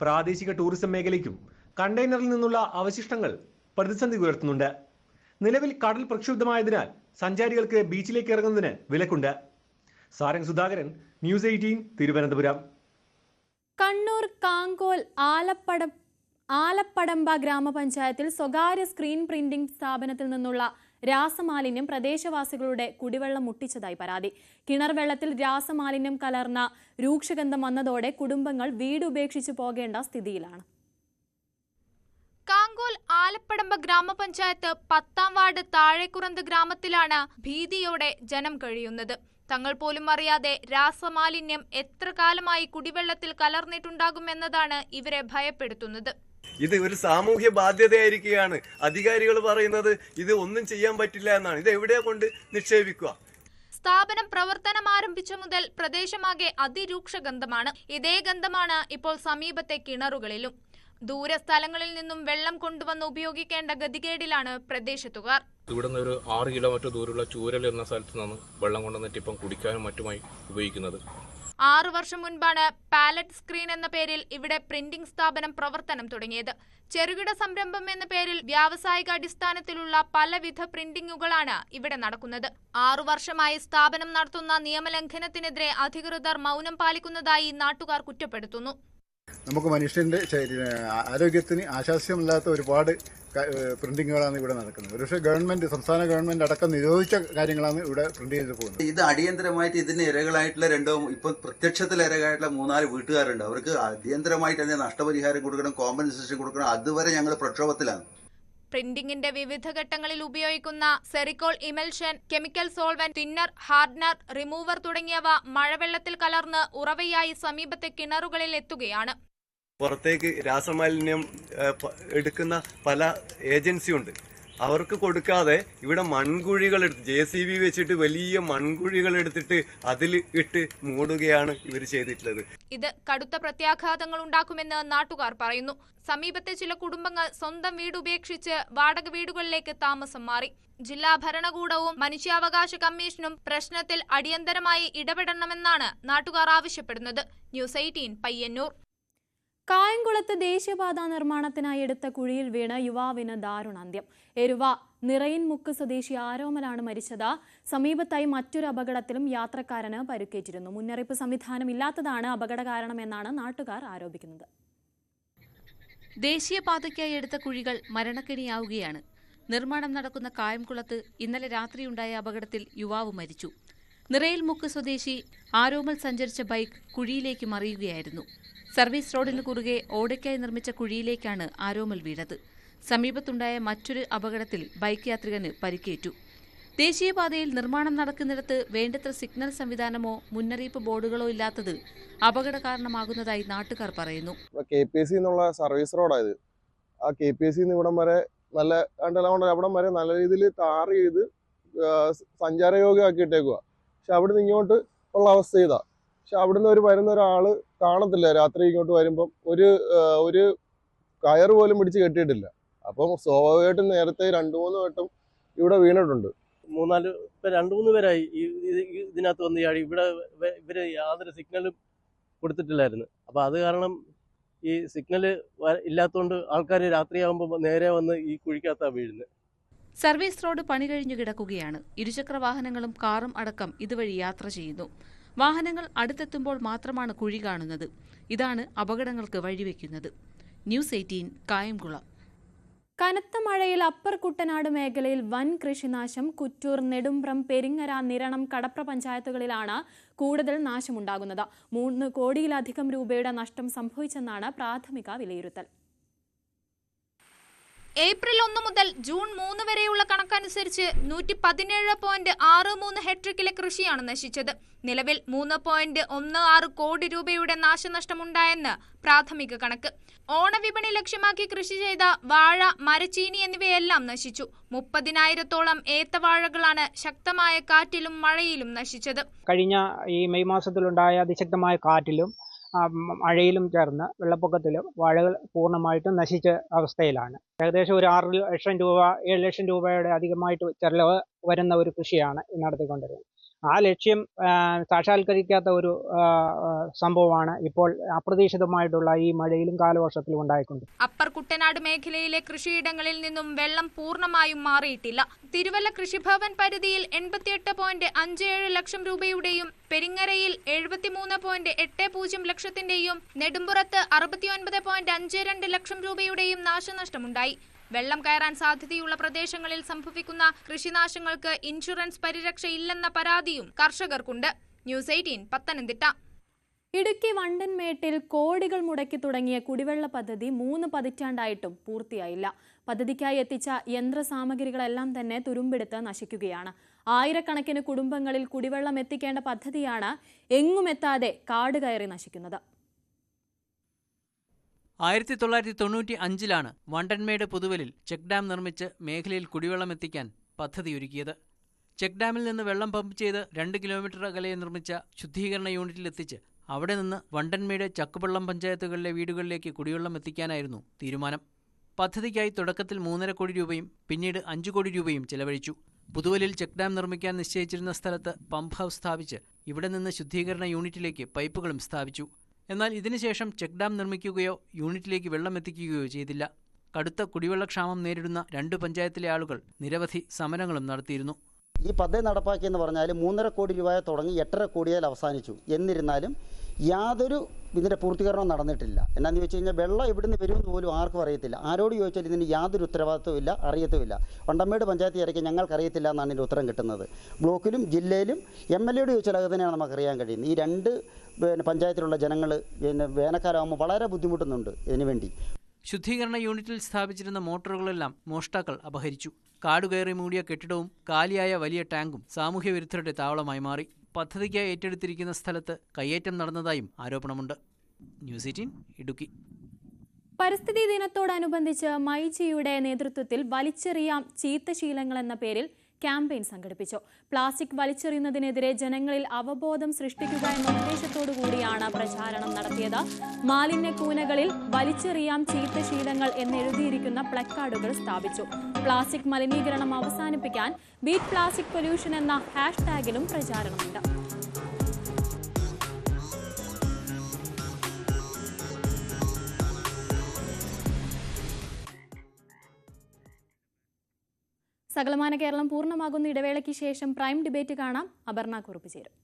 S9: പ്രാദേശിക ടൂറിസം മേഖലയ്ക്കും കണ്ടെയ്നറിൽ നിന്നുള്ള അവശിഷ്ടങ്ങൾ പ്രതിസന്ധി ഉയർത്തുന്നുണ്ട്. നിലവിൽ കടൽ പ്രക്ഷുബ്ധമായതിനാൽ സഞ്ചാരികൾക്ക് ബീച്ചിലേക്ക് ഇറങ്ങുന്നതിന് വിലക്കുണ്ട്. Sarang Sudhakaran news eighteen Thiruvananthapuram.
S1: Kannur Kankol Alappada Alappadamba ഗ്രാമപഞ്ചായത്തിൽ സ്വകാര്യ സ്ക്രീൻ പ്രിന്റിംഗ് സ്ഥാപനത്തിൽ നിന്നുള്ള രാസമാലിന്യം പ്രദേശവാസികളുടെ കുടിവെള്ളം മുട്ടിച്ചതായി പരാതി. കിണർ വെള്ളത്തിൽ രാസമാലിന്യം കലർന്ന രൂക്ഷഗന്ധം വന്നതോടെ കുടുംബങ്ങൾ വീട് ഉപേക്ഷിച്ചു പോകേണ്ട സ്ഥിതിയിലാണ്.
S13: കാങ്കോൽ ആലപ്പടമ്പ ഗ്രാമപഞ്ചായത്ത് പത്താം വാർഡ് താഴെക്കുറന്ത് ഗ്രാമത്തിലാണ് ഭീതിയോടെ ജനം കഴിയുന്നത്. തങ്ങൾ പോലും അറിയാതെ രാസമാലിന്യം എത്ര കാലമായി കുടിവെള്ളത്തിൽ കലർന്നിട്ടുണ്ടാകുമെന്നതാണ് ഇവരെ ഭയപ്പെടുത്തുന്നത്.
S14: ഇത് ഒരു സാമൂഹ്യ ബാധ്യതയായിരിക്കുകയാണ്. അധികാരികൾ പറയുന്നത് ഇത് ഒന്നും ചെയ്യാൻ പറ്റില്ല എന്നാണ്. ഇത് എവിടെ കൊണ്ട് നിക്ഷേപിക്കുക?
S13: സ്ഥാപനം പ്രവർത്തനം ആരംഭിച്ച മുതൽ പ്രദേശമാകെ അതിരൂക്ഷ ഗന്ധമാണ്. ഇതേ ഗന്ധമാണ് ഇപ്പോൾ സമീപത്തെ കിണറുകളിലും. ദൂര സ്ഥലങ്ങളിൽ നിന്നും വെള്ളം കൊണ്ടുവന്ന് ഉപയോഗിക്കേണ്ട ഗതികേടിലാണ് പ്രദേശത്തുകാർ.
S15: ഇവിടെ നിന്ന് ഒരു ആറ് കിലോമീറ്റർ ദൂരമുള്ള ചൂരൽ എന്ന സ്ഥലത്ത് നിന്നാണ് വെള്ളം കൊണ്ടുവന്നിട്ട് ഇപ്പം കുടിക്കാനും മറ്റുമായി ഉപയോഗിക്കുന്നത്.
S13: ആറു വർഷം മുൻപാണ് പാലറ്റ് സ്ക്രീൻ എന്ന പേരിൽ ഇവിടെ പ്രിന്റിംഗ് സ്ഥാപനം പ്രവർത്തനം തുടങ്ങിയത്. ചെറുകിട സംരംഭം എന്ന പേരിൽ വ്യാവസായിക അടിസ്ഥാനത്തിലുള്ള പലവിധ പ്രിന്റിംഗുകളാണ് ഇവിടെ നടക്കുന്നത്. ആറു വർഷമായി സ്ഥാപനം നടത്തുന്ന നിയമലംഘനത്തിനെതിരെ അധികൃതർ മൗനം പാലിക്കുന്നതായി നാട്ടുകാർ കുറ്റപ്പെടുത്തുന്നു.
S16: നമുക്ക് മനുഷ്യന്റെ ശരീര ആരോഗ്യത്തിന് ആശാസ്യമല്ലാത്ത ഒരുപാട് പ്രിന്റിങ്ങുകളാണ് ഇവിടെ നടക്കുന്നത്. ഒരുപക്ഷെ ഗവൺമെന്റ് സംസ്ഥാന ഗവൺമെന്റ് അടക്കം നിരോധിച്ച കാര്യങ്ങളാണ് ഇവിടെ പ്രിന്റ് ചെയ്ത് പോകുന്നത്.
S17: ഇത് അടിയന്തരമായിട്ട് ഇതിന് ഇരകളായിട്ടുള്ള രണ്ടോ ഇപ്പൊ പ്രത്യക്ഷത്തിൽ ഇരകളായിട്ടുള്ള മൂന്നാൽ വീട്ടുകാരുണ്ട്. അവർക്ക് അടിയന്തരമായിട്ട് തന്നെ നഷ്ടപരിഹാരം കൊടുക്കണം കോമ്പൻസേഷൻ കൊടുക്കണം അതുവരെ ഞങ്ങൾ പ്രക്ഷോഭത്തിലാണ്.
S13: പ്രിന്റിംഗിന്റെ വിവിധ ഘട്ടങ്ങളിൽ ഉപയോഗിക്കുന്ന Sericol emulsion chemical solvent thinner hardener remover തുടങ്ങിയവ മഴവെള്ളത്തിൽ കലർന്ന് ഉറവയായി സമീപത്തെ കിണറുകളിൽ എത്തുകയാണ്
S14: പുറത്തേക്ക് രാസമാലിന്യം എടുക്കുന്ന പല ഏജൻസിയുണ്ട്. അവർക്ക് കൊടുക്കാതെ ഇവിടെ മൺകുഴികൾ എടുത്ത് ജെ സി ബി വെച്ചിട്ട് വലിയ മൺകുഴികൾ എടുത്തിട്ട് അതിൽ ഇട്ട് മൂടുകയാണ് ഇവർ ചെയ്തിട്ടുള്ളത്.
S13: ഇത് കടുത്ത പ്രത്യാഘാതങ്ങൾ ഉണ്ടാക്കുമെന്ന് നാട്ടുകാർ പറയുന്നു. സമീപത്തെ ചില കുടുംബങ്ങൾ സ്വന്തം വീട് ഉപേക്ഷിച്ച് വാടക വീടുകളിലേക്ക് താമസം മാറി. ജില്ലാ ഭരണകൂടവും മനുഷ്യാവകാശ കമ്മീഷനും പ്രശ്നത്തിൽ അടിയന്തരമായി ഇടപെടണമെന്നാണ് നാട്ടുകാർ ആവശ്യപ്പെടുന്നത്. News eighteen Payyanur.
S1: കായംകുളത്ത് ദേശീയപാത നിർമ്മാണത്തിനായി എടുത്ത കുഴിയിൽ വീണ് യുവാവിന് ദാരുണാന്ത്യം. എരുവ നിറയിൻമുക്ക് സ്വദേശി ആരോമലാണ് മരിച്ചത്. സമീപത്തായി മറ്റൊരു അപകടത്തിലും യാത്രക്കാരന് പരുക്കേറ്റിരുന്നു. മുന്നറിയിപ്പ് സംവിധാനം ഇല്ലാത്തതാണ് അപകട കാരണമെന്നാണ് നാട്ടുകാർ ആരോപിക്കുന്നത്.
S8: ദേശീയപാതയ്ക്കായി എടുത്ത കുഴികൾ മരണക്കെണിയാവുകയാണ്. നിർമ്മാണം നടക്കുന്ന കായംകുളത്ത് ഇന്നലെ രാത്രിയുണ്ടായ അപകടത്തിൽ യുവാവ് മരിച്ചു. നിറയിൽമുക്ക് സ്വദേശി ആരോമൽ സഞ്ചരിച്ച ബൈക്ക് കുഴിയിലേക്ക് മറിയുകയായിരുന്നു. സർവീസ് റോഡിന് കുറുകെ ഓടയ്ക്കായി നിർമ്മിച്ച കുഴിയിലേക്കാണ് ആരോമൽ വീണത്. സമീപത്തുണ്ടായ മറ്റൊരു അപകടത്തിൽ ബൈക്ക് യാത്രികന് പരിക്കേറ്റു. ദേശീയപാതയിൽ നിർമ്മാണം നടക്കുന്നിടത്ത് വേണ്ടത്ര സിഗ്നൽ സംവിധാനമോ മുന്നറിയിപ്പ് ബോർഡുകളോ ഇല്ലാത്തത് അപകട കാരണമാകുന്നതായി നാട്ടുകാർ പറയുന്നു.
S18: കെ എന്നുള്ള സർവീസ് റോഡായത് ആ കെ പി എസ് ഇവിടം വരെ നല്ല രണ്ടല്ല അവിടം വരെ നല്ല രീതിയിൽ ടാർ ചെയ്ത് സഞ്ചാരയോഗ്യമാക്കി പക്ഷെ അവിടുന്ന് ഇങ്ങോട്ട് ഉള്ള അവസ്ഥ ഇതാ. പക്ഷെ അവിടുന്ന് ഒരു വരുന്ന ഒരാൾ കാണത്തില്ല. രാത്രി ഇങ്ങോട്ട് വരുമ്പം ഒരു ഒരു കയർ പോലും പിടിച്ച് കെട്ടിയിട്ടില്ല. അപ്പം സ്വാഭാവികമായിട്ടും നേരത്തെ രണ്ടു മൂന്ന് വട്ടം ഇവിടെ വീണിട്ടുണ്ട്.
S19: മൂന്നാൽ ഇപ്പൊ രണ്ടു മൂന്ന് പേരായി. ഇതിനകത്ത് വന്ന് ചാടി ഇവിടെ ഇവർ യാതൊരു സിഗ്നലും കൊടുത്തിട്ടില്ലായിരുന്നു. അപ്പൊ അത് കാരണം ഈ സിഗ്നൽ ഇല്ലാത്തതുകൊണ്ട് ആൾക്കാർ രാത്രിയാകുമ്പോൾ നേരെ വന്ന് ഈ കുഴിക്കകത്താണ് വീഴുന്നത്
S8: സർവീസ് റോഡ് പണി കഴിഞ്ഞു കിടക്കുകയാണ്. ഇരുചക്ര വാഹനങ്ങളും കാറും അടക്കം ഇതുവഴി യാത്ര ചെയ്യുന്നു. വാഹനങ്ങൾ അടുത്തെത്തുമ്പോൾ മാത്രമാണ് കുഴി കാണുന്നത്. ഇതാണ് അപകടങ്ങൾക്ക് വഴിവെക്കുന്നത്. News eighteen Kayamkulam.
S1: കനത്ത മഴയിൽ അപ്പർ കുട്ടനാട് മേഖലയിൽ വൻ കൃഷിനാശം കുറ്റൂർ നെടുമ്പ്രം പെരിങ്ങര നിരണം കടപ്ര പഞ്ചായത്തുകളിലാണ് കൂടുതൽ നാശമുണ്ടാകുന്നത്. മൂന്ന് കോടിയിലധികം രൂപയുടെ നഷ്ടം സംഭവിച്ചെന്നാണ് പ്രാഥമിക വിലയിരുത്തൽ.
S13: ഏപ്രിൽ ഒന്ന് മുതൽ ജൂൺ മൂന്ന് വരെയുള്ള കണക്കനുസരിച്ച് നൂറ്റി പതിനേഴ് പോയിന്റ് ആറ് മൂന്ന് ഹെക്ടറിലെ കൃഷിയാണ് നശിച്ചത്. നിലവിൽ മൂന്ന് പോയിന്റ് ഒന്ന് ആറ് കോടി രൂപയുടെ നാശനഷ്ടമുണ്ടായെന്ന് പ്രാഥമിക കണക്ക്. ഓണവിപണി ലക്ഷ്യമാക്കി കൃഷി ചെയ്ത വാഴ മരച്ചീനി എന്നിവയെല്ലാം നശിച്ചു. മുപ്പതിനായിരത്തോളം ഏത്തവാഴകളാണ് ശക്തമായ കാറ്റിലും മഴയിലും നശിച്ചത്.
S20: കഴിഞ്ഞ ഈ മെയ് മാസത്തിലുണ്ടായ അതിശക്തമായ കാറ്റിലും മഴയിലും ചേർന്ന് വെള്ളപ്പൊക്കത്തിലും വാഴകൾ പൂർണമായിട്ടും നശിച്ച അവസ്ഥയിലാണ്. ഏകദേശം ഒരു ആറ് ലക്ഷം രൂപ ഏഴ് ലക്ഷം രൂപയുടെ അധികമായിട്ട് ചെലവ് വരുന്ന ഒരു കൃഷിയാണ് ഈ നടത്തിക്കൊണ്ടിരുന്നത്. ആ ലക്ഷ്യം സാക്ഷാത്കരിക്കാത്ത ഒരു സംഭവമാണ് ഇപ്പോൾ അപ്രതീക്ഷിതമായിട്ടുള്ള ഈ മഴയിലും കാലവർഷത്തിലും ഉണ്ടായിക്കൊണ്ട്.
S13: അപ്പർ കുട്ടനാട് മേഖലയിലെ കൃഷിയിടങ്ങളിൽ നിന്നും വെള്ളം പൂർണമായും മാറിയിട്ടില്ല. തിരുവല്ല കൃഷിഭവൻ പരിധിയിൽ എൺപത്തിയെട്ട് പോയിന്റ് അഞ്ച് ഏഴ് ലക്ഷം രൂപയുടെയും പെരിങ്ങരയിൽ എഴുപത്തിമൂന്ന് പോയിന്റ് എട്ട് പൂജ്യം ലക്ഷത്തിന്റെയും നെടുമ്പുറത്ത് അറുപത്തിയൊൻപത് പോയിന്റ് അഞ്ച് രണ്ട് ലക്ഷം രൂപയുടെയും നാശനഷ്ടമുണ്ടായി. വെള്ളം കയറാൻ സാധ്യതയുള്ള പ്രദേശങ്ങളിൽ സംഭവിക്കുന്ന കൃഷിനാശങ്ങൾക്ക് ഇൻഷുറൻസ് പരിരക്ഷ ഇല്ലെന്ന പരാതിയും കർഷകർക്കുണ്ട്. News eighteen Pathanamthitta.
S1: ഇടുക്കി വണ്ടൻമേട്ടിൽ കോടികൾ മുടക്കി തുടങ്ങിയ കുടിവെള്ള പദ്ധതി മൂന്ന് പതിറ്റാണ്ടായിട്ടും പൂർത്തിയായില്ല. പദ്ധതിക്കായി എത്തിച്ച യന്ത്രസാമഗ്രികളെല്ലാം തന്നെ തുരുമ്പെടുത്ത് നശിക്കുകയാണ്. ആയിരക്കണക്കിന് കുടുംബങ്ങളിൽ കുടിവെള്ളം എത്തിക്കേണ്ട പദ്ധതിയാണ് എങ്ങുമെത്താതെ കാട് കയറി നശിക്കുന്നത്.
S21: ആയിരത്തി തൊള്ളായിരത്തി തൊണ്ണൂറ്റി അഞ്ചിലാണ് വണ്ടൻമേട് പുതുവലിൽ ചെക്ക് ഡാം നിർമ്മിച്ച് മേഖലയിൽ കുടിവെള്ളം എത്തിക്കാൻ പദ്ധതിയൊരുക്കിയത്. ചെക്ക് ഡാമിൽ നിന്ന് വെള്ളം പമ്പ് ചെയ്ത് രണ്ട് കിലോമീറ്റർ അകലെ നിർമ്മിച്ച ശുദ്ധീകരണ യൂണിറ്റിലെത്തിച്ച് അവിടെ നിന്ന് വണ്ടൻമേട് ചക്കുപള്ളം പഞ്ചായത്തുകളിലെ വീടുകളിലേക്ക് കുടിവെള്ളം എത്തിക്കാനായിരുന്നു തീരുമാനം. പദ്ധതിക്കായി തുടക്കത്തിൽ മൂന്നര കോടി രൂപയും പിന്നീട് അഞ്ചു കോടി രൂപയും ചെലവഴിച്ചു. പുതുവലിൽ ചെക്ക് ഡാം നിർമ്മിക്കാൻ നിശ്ചയിച്ചിരുന്ന സ്ഥലത്ത് പമ്പ് ഹൗസ് സ്ഥാപിച്ച് ഇവിടെ നിന്ന് ശുദ്ധീകരണ യൂണിറ്റിലേക്ക് പൈപ്പുകളും സ്ഥാപിച്ചു. എന്നാൽ ഇതിനുശേഷം ചെക്ക് ഡാം നിർമ്മിക്കുകയോ യൂണിറ്റിലേക്ക് വെള്ളം എത്തിക്കുകയോ ചെയ്തില്ല. കടുത്ത കുടിവെള്ളക്ഷാമം നേരിടുന്ന രണ്ട് പഞ്ചായത്തിലെ ആളുകൾ നിരവധി സമരങ്ങളും നടത്തിയിരുന്നു.
S22: ഈ പദ്ധതി നടപ്പാക്കിയെന്ന് പറഞ്ഞാൽ മൂന്നര കോടി രൂപയെ തുടങ്ങി എട്ടര കോടിയാൽ അവസാനിച്ചു. എന്നിരുന്നാലും യാതൊരു ഇതിന്റെ പൂർത്തീകരണം നടന്നിട്ടില്ല. എന്നാന്ന് ചോദിച്ചു കഴിഞ്ഞാൽ വെള്ളം എവിടുന്ന് വരുമെന്ന് പോലും ആർക്കും അറിയത്തില്ല. ആരോട് ചോദിച്ചാൽ ഇതിന് യാതൊരു ഉത്തരവാദിത്വമില്ല അറിയത്തുമില്ല. വണ്ടമ്മേട് പഞ്ചായത്ത് ഞങ്ങൾക്ക് ഞങ്ങൾക്കറിയത്തില്ല എന്നാണ് ഇതിന്റെ ഉത്തരം കിട്ടുന്നത്. ബ്ലോക്കിലും ജില്ലയിലും എം എൽ എയോട് ചോദിച്ചാൽ അത് തന്നെയാണ് നമുക്കറിയാൻ കഴിയുന്നത്. ഈ രണ്ട് പിന്നെ പഞ്ചായത്തിലുള്ള ജനങ്ങൾ പിന്നെ വേനൽക്കാലമാകുമ്പോൾ വളരെ ബുദ്ധിമുട്ടുന്നുണ്ട് ഇതിനു വേണ്ടി.
S21: ശുദ്ധീകരണ യൂണിറ്റിൽ സ്ഥാപിച്ചിരുന്ന മോട്ടോറുകളെല്ലാം മോഷ്ടാക്കൾ അപഹരിച്ചു. കാടുകയറി മൂടിയ കെട്ടിടവും കാലിയായ വലിയ ടാങ്കും സാമൂഹ്യവിരുദ്ധരുടെ താവളമായി മാറി. പദ്ധതിക്കായി ഏറ്റെടുത്തിരിക്കുന്ന സ്ഥലത്ത് കയ്യേറ്റം നടന്നതായും ആരോപണമുണ്ട്. News eighteen Idukki.
S1: പരിസ്ഥിതി ദിനത്തോടനുബന്ധിച്ച് മൈജിയുടെ നേതൃത്വത്തിൽ വലിച്ചെറിയാം ചീത്തശീലങ്ങൾ എന്ന പേരിൽ ക്യാമ്പയിൻ സംഘടിപ്പിച്ചു. പ്ലാസ്റ്റിക് വലിച്ചെറിയുന്നതിനെതിരെ ജനങ്ങളിൽ അവബോധം സൃഷ്ടിക്കുക എന്ന ഉദ്ദേശത്തോടു കൂടിയാണ് പ്രചാരണം നടത്തിയത്. മാലിന്യ കൂനകളിൽ വലിച്ചെറിയാം ചീത്ത ശീലങ്ങൾ എന്നെഴുതിയിരിക്കുന്ന പ്ലക്കാർഡുകൾ സ്ഥാപിച്ചു. പ്ലാസ്റ്റിക് മലിനീകരണം അവസാനിപ്പിക്കാൻ ബീറ്റ് പ്ലാസ്റ്റിക് പൊല്യൂഷൻ എന്ന ഹാഷ്ടാഗിലും പ്രചാരണമുണ്ട്. സകലമാന കേരളം പൂർണമാകുന്ന ഇടവേളയ്ക്ക് ശേഷം പ്രൈം ഡിബേറ്റ് കാണാം. അപർണ കുറുപ്പ് ചേരും.